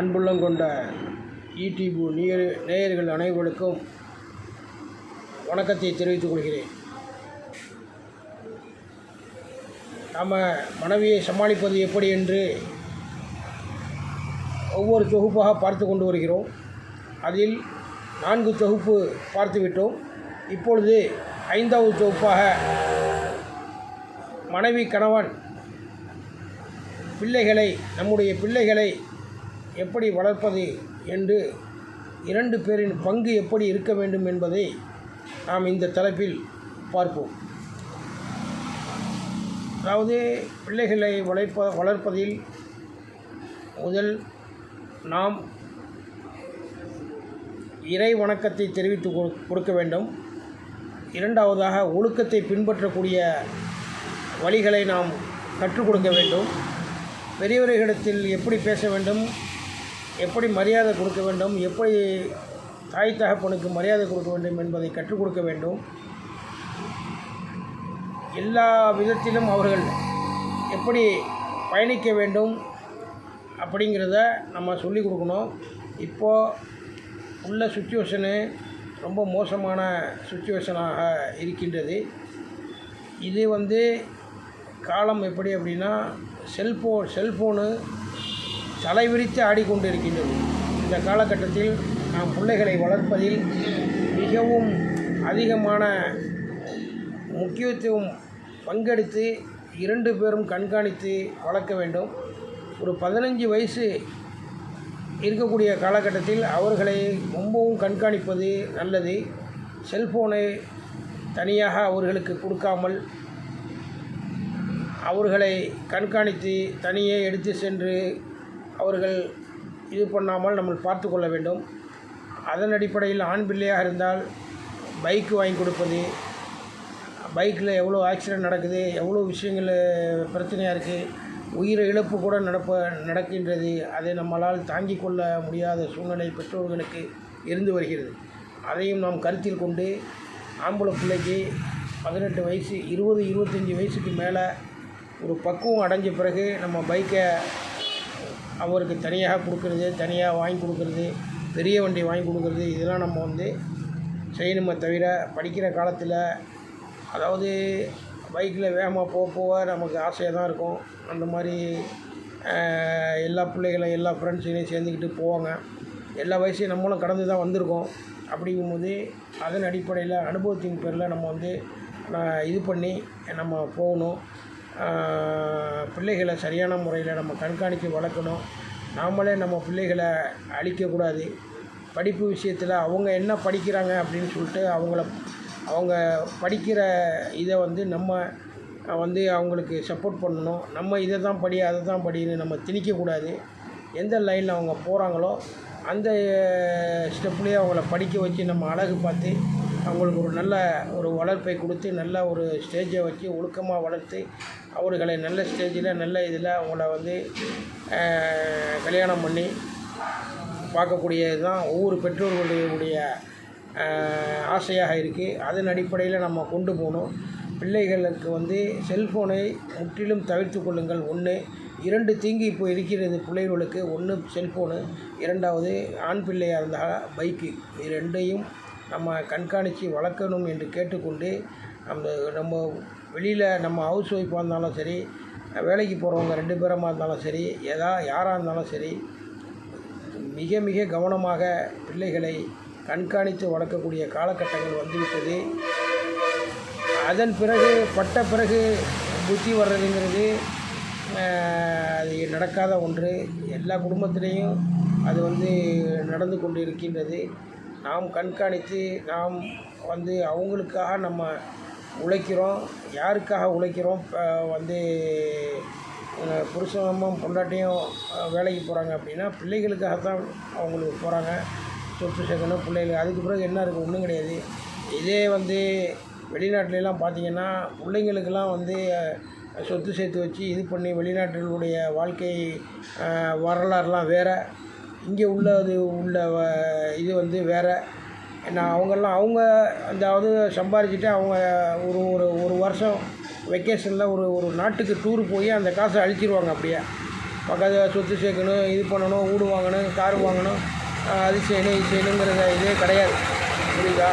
அன்புள்ளம் கொண்ட ஈடிபு நேயர் நேயர்கள் அனைவருக்கும் வணக்கத்தை தெரிவித்துக் கொள்கிறேன். நம்ம மனைவியை சமாளிப்பது எப்படி என்று ஒவ்வொரு தொகுப்பாக பார்த்து கொண்டு வருகிறோம். அதில் நான்கு தொகுப்பு பார்த்துவிட்டோம் இப்பொழுது ஐந்தாவது தொகுப்பாக மனைவி கணவன் பிள்ளைகளை நம்முடைய பிள்ளைகளை எப்படி வளர்ப்பது என்று இரண்டு பேரின் பங்கு எப்படி இருக்க வேண்டும் என்பதை நாம் இந்த தலைப்பில் பார்ப்போம். அதாவது பிள்ளைகளை வளர்ப்ப வளர்ப்பதில் முதல் நாம் இறை வணக்கத்தை தெரிவித்து கொடு- கொடுக்க வேண்டும். இரண்டாவதாக ஒழுக்கத்தை பின்பற்றக்கூடிய வழிகளை நாம் கற்றுக் கொடுக்க வேண்டும். பெரியவர்களிடத்தில் எப்படி பேச வேண்டும்? எப்படி மரியாதை கொடுக்க வேண்டும் எப்படி தாய் தகப்பனுக்கு மரியாதை கொடுக்க வேண்டும் என்பதை கற்றுக் கொடுக்க வேண்டும். எல்லா விதத்திலும் அவர்கள் எப்படி பயணிக்க வேண்டும் அப்படிங்கிறத நம்ம சொல்லிக் கொடுக்கணும். இப்போது உள்ள சுச்சுவேஷனு ரொம்ப மோசமான சுச்சுவேஷனாக இருக்கின்றது. இது வந்து காலம் எப்படி அப்படின்னா செல்ஃபோன் செல்ஃபோனு தலைவிரித்து ஆடிக்கொண்டு இருக்கின்றது இந்த காலகட்டத்தில் நாம் பிள்ளைகளை வளர்ப்பதில் மிகவும் அதிகமான முக்கியத்துவம் பங்கெடுத்து இரண்டு பேரும் கண்காணித்து வளர்க்க வேண்டும். ஒரு பதினஞ்சு வயசு இருக்கக்கூடிய காலகட்டத்தில் அவர்களை ரொம்பவும் கண்காணிப்பது நல்லது. செல்ஃபோனை தனியாக அவர்களுக்கு கொடுக்காமல் அவர்களை கண்காணித்து தனியே எடுத்து சென்று அவர்கள் இது பண்ணாமல் நம்ம பார்த்து கொள்ள வேண்டும். அதன் அடிப்படையில் ஆண் பிள்ளையாக இருந்தால் பைக் வாங்கி கொடுப்பது பைக்கில் எவ்வளோ ஆக்சிடென்ட் நடக்குது எவ்வளோ விஷயங்கள் பிரச்சனையாக இருக்குது உயிர் இழப்பு கூட நடப்ப நடக்கின்றது அதை நம்மளால் தாங்கிக் கொள்ள முடியாத சூழ்நிலை பெற்றோர்களுக்கு இருந்து வருகிறது. அதையும் நாம் கருத்தில் கொண்டு ஆம்பளை பிள்ளைக்கு பதினெட்டு வயசு இருபது இருபத்தஞ்சி வயசுக்கு மேலே ஒரு பக்குவம் அடைஞ்ச பிறகு நம்ம பைக்கை அவருக்கு தனியாக கொடுக்கறது தனியாக வாங்கி கொடுக்கறது பெரிய வண்டி வாங்கி கொடுக்கறது இதெல்லாம் நம்ம வந்து செய்யணுமே தவிர படிக்கிற காலத்தில் அதாவது பைக்கில் வேகமாக போக போக நமக்கு ஆசையாக தான் இருக்கும். அந்த மாதிரி எல்லா பிள்ளைகளும் எல்லா ஃப்ரெண்ட்ஸுகளையும் சேர்ந்துக்கிட்டு போவாங்க. எல்லா வயசையும் நம்மளும் கடந்து தான் வந்திருக்கோம். அப்படிங்கும்போது அதன் அடிப்படையில் அனுபவத்தின் பேரில் நம்ம வந்து இது பண்ணி நம்ம போகணும். பிள்ளைகளை சரியான முறையில் நம்ம கண்காணித்து வளர்க்கணும். நாமளே நம்ம பிள்ளைகளை அழிக்கக்கூடாது. படிப்பு விஷயத்தில் அவங்க என்ன படிக்கிறாங்க அப்படின்னு சொல்லிட்டு அவங்கள அவங்க படிக்கிற இதை வந்து நம்ம வந்து அவங்களுக்கு சப்போர்ட் பண்ணணும். நம்ம இதை தான் படி அதை தான் படின்னு நம்ம திணிக்கக்கூடாது. எந்த லைனில் அவங்க போகிறாங்களோ அந்த ஸ்டெப்லேயே அவங்கள படிக்க வச்சு நம்ம அழகு பார்த்து அவங்களுக்கு ஒரு நல்ல ஒரு வளர்ப்பை கொடுத்து நல்ல ஒரு ஸ்டேஜை வச்சு ஒழுக்கமாக வளர்த்து அவர்களை நல்ல ஸ்டேஜில் நல்ல இதில் அவங்கள வந்து கல்யாணம் பண்ணி பார்க்கக்கூடியது தான் ஒவ்வொரு பெற்றோர்களுடைய ஆசையாக இருக்குது அதன் அடிப்படையில் நம்ம கொண்டு போகணும். பிள்ளைகளுக்கு வந்து செல்ஃபோனை முற்றிலும் தவிர்த்து கொள்ளுங்கள். ஒன்று இரண்டு தீங்கு இப்போ இருக்கிறது பிள்ளைகளுக்கு. ஒன்று செல்ஃபோனு இரண்டாவது ஆண் பிள்ளையாக இருந்தால் பைக்கு ரெண்டையும் நம்ம கண்காணித்து வளர்க்கணும் என்று கேட்டுக்கொண்டு நம்ம நம்ம வெளியில் நம்ம ஹவுஸ் ஒய்ஃபாக இருந்தாலும் சரி வேலைக்கு போகிறவங்க ரெண்டு பேரமாக இருந்தாலும் சரி எதா யாராக இருந்தாலும் சரி மிக மிக கவனமாக பிள்ளைகளை கண்காணித்து வளர்க்கக்கூடிய காலகட்டங்கள் வந்துவிட்டது. அதன் பிறகு பட்ட பிறகு புத்தி வர்றதுங்கிறது அது நடக்காத ஒன்று. எல்லா குடும்பத்திலையும் அது வந்து நடந்து கொண்டு இருக்கின்றது நாம் கண்காணித்து நாம் வந்து அவங்களுக்காக நம்ம உழைக்கிறோம் யாருக்காக உழைக்கிறோம்? வந்து புருஷமும் புருஷனமும் பொண்டாட்டியும் வேலைக்கு போகிறாங்க அப்படின்னா பிள்ளைகளுக்காக தான் அவங்களுக்கு போகிறாங்க சொத்து சேர்க்கணும் பிள்ளைகளுக்கு அதுக்கு பிறகு என்ன இருக்குது ஒன்றும் கிடையாது. இதே வந்து வெளிநாட்டிலலாம் பார்த்திங்கன்னா பிள்ளைங்களுக்கெல்லாம் வந்து சொத்து சேர்த்து வச்சு இது பண்ணி வெளிநாட்டினுடைய வாழ்க்கை வரலாறுலாம் வேறு. இங்கே உள்ளது உள்ள வ- இது வந்து வேறு. ஏன்னா அவங்கெல்லாம் அவங்க அதாவது சம்பாரிச்சுட்டு அவங்க ஒரு ஒரு ஒரு வருஷம் வெக்கேஷனில் ஒரு ஒரு நாட்டுக்கு டூர் போய் அந்த காசை அழிச்சிருவாங்க அப்படியே. பக்கத்து சொத்து சேர்க்கணும் இது பண்ணணும் வீடு வாங்கணும் கார் வாங்கணும். அது செய்யணும் இது செய்யணுங்கிறத இதே கிடையாது. புரியுதா?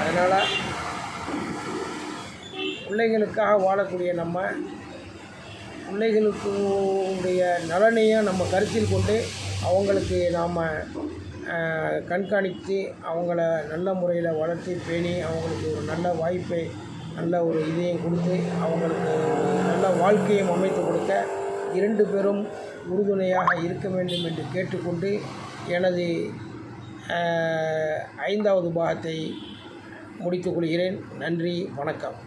அதனால் பிள்ளைங்களுக்காக வாழக்கூடிய நம்ம பிள்ளைகளுக்கு உடைய நலனையும் நம்ம கருத்தில் கொண்டு அவங்களுக்கு நாம் கண்காணித்து அவங்கள நல்ல முறையில் வளர்த்து பேணி அவங்களுக்கு ஒரு நல்ல வாய்ப்பை நல்ல ஒரு இதையும் கொடுத்து அவங்களுக்கு நல்ல வாழ்க்கையும் அமைத்து கொடுக்க இரண்டு பேரும் உறுதுணையாக இருக்க வேண்டும் என்று கேட்டுக்கொண்டு எனது ஐந்தாவது பாகத்தை முடித்துக் கொள்கிறேன். நன்றி வணக்கம்.